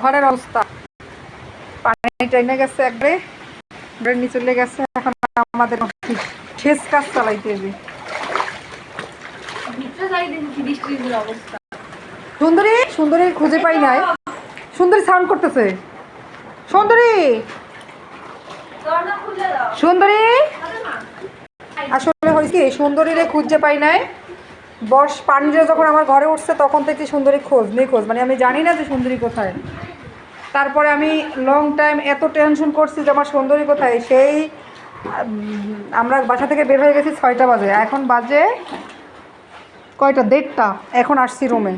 ঘরের অবস্থা। পানি টাইনে গেছে একবারে একবারে নিচে লেগে গেছে। এখন আমাদের শেষ কাজ চালাইতে হবে। সুন্দরী সুন্দরী খুঁজে পাই নাই। সুন্দরী সাউন্ড করতেছে। সুন্দরী! সুন্দরী! আসলে হয়েছে সুন্দরীরে খুঁজে পাই নাই। বর্ষ পানিটা যখন আমার ঘরে উঠছে তখন থেকে সুন্দরী খোঁজ নেই খোঁজ মানে আমি জানি না যে সুন্দরী কোথায়। তারপরে আমি লং টাইম এত টেনশন করছি যে আমার সুন্দরী কোথায়? সেই আমরা বাসা থেকে বের হয়ে গেছি ছয়টা বাজে। এখন বাজে কয়টা? দেড়টা। এখন আসছি রুমে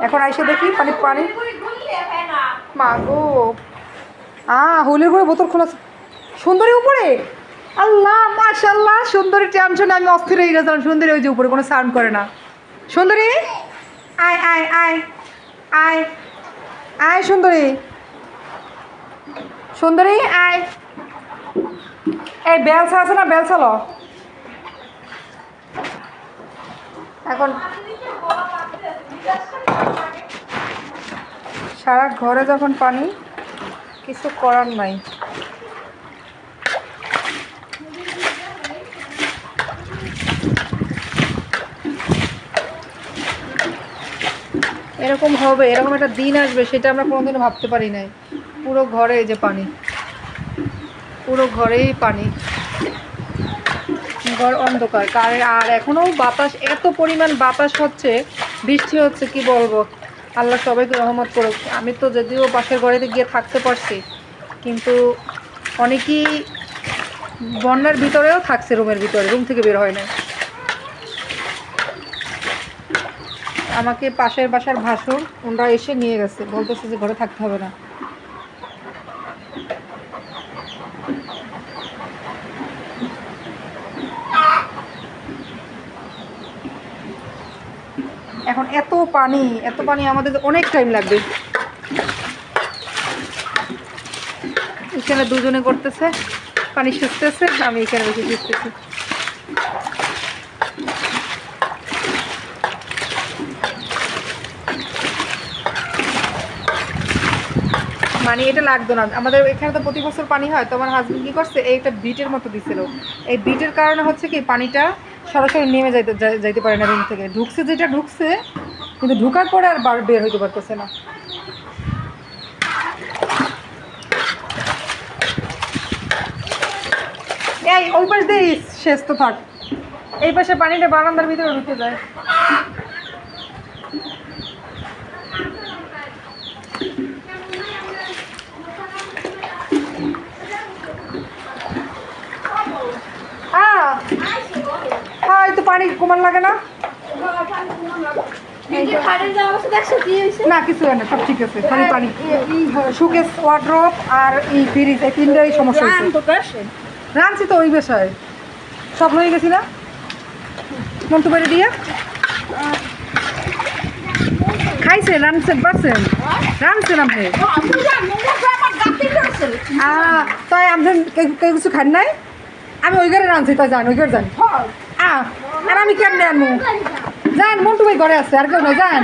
এখন আইসে দেখি পানি পানি। মা গো। আ, হুলির করে বোতল খোলা সুন্দরী উপরে? আল্লাহ মাশাল্লাহ সুন্দরী টেনশনে আমি অস্থির হয়ে গেছিলাম। সুন্দরী ওই যে উপরে, কোনো সাউন্ড করে না। সুন্দরী? আয় আয় আয় আয় আয় সুন্দরী। সুন্দরী, আয়। এই বেলসা আছে না? বেলসা ল। এখন সারা ঘরে যখন পানি, কিছু করার নাই। এরকম হবে, এরকম একটা দিন আসবে, সেটা আমরা কোনোদিনও ভাবতে পারি নাই। পুরো ঘরে যে পানি। পুরো ঘরেই পানি। ঘর অন্ধকার। কারে আর এখনও বাতাস, এত পরিমাণ বাতাস হচ্ছে, বৃষ্টি হচ্ছে, কি বলব? আল্লাহ সবাইকে রহমত করুক। আমি তো যদিও পাশের ঘরেতে গিয়ে থাকতে পারছি, কিন্তু অনেকেই বন্যার ভিতরেও থাকছে, রুমের ভিতরে, রুম থেকে বের হয় না আমাকে পাশের বাসার ভাসুর, ওনারা এসে নিয়ে গেছে। বলতেছে যে ঘরে থাকতে হবে না। এখন এত পানি এত পানি আমাদের অনেক টাইম লাগবে। এখানে দুজনে করতেছে, পানি শুকতেছে আমি এখানে বসে শুকতেছি মানে এটা লাগতো না। আমাদের এখানে তো প্রতি বছর পানি হয়, তো আমার হাজবেন্ড কি করছে এই একটা বিটের মতো দিছিল। এই বিটের কারণে হচ্ছে কি, পানিটা সরাসরি নেমে যাইতে যাইতে পারে না রুম থেকে। ঢুকছে, যেটা ঢুকছে, কিন্তু ঢুকার পরে আর বার, বের হইতে পারতেছে না। এই, ওই পাশ দিয়ে শেষ তো থাক। এই পাশে পানিটা বারান্দার ভিতরে ঢুকে যায় হ্যাঁ হ্যাঁ এই তো পানি কমান লাগে না? কিছু হয় না সব ঠিক আছে খালি পানি। সুকেস ওয়ার্ড্রপ আর এই ফ্রিজ এই তিনটাই সমস্যা তো কাশে রাঁধছি তো ওই বিষয়ে সব হয়ে গেছি না? দিয়ে। খাইছেন পারছেন আপনি তাই আপনি কিছু খান নাই? আমি ওই ঘরে রাঁধছি তাই যান ওই ঘরে যান। আহ, আর আমি কেমনে আনব যান মন্টু ভাই ঘরে আছে আর কেউ নয় যান।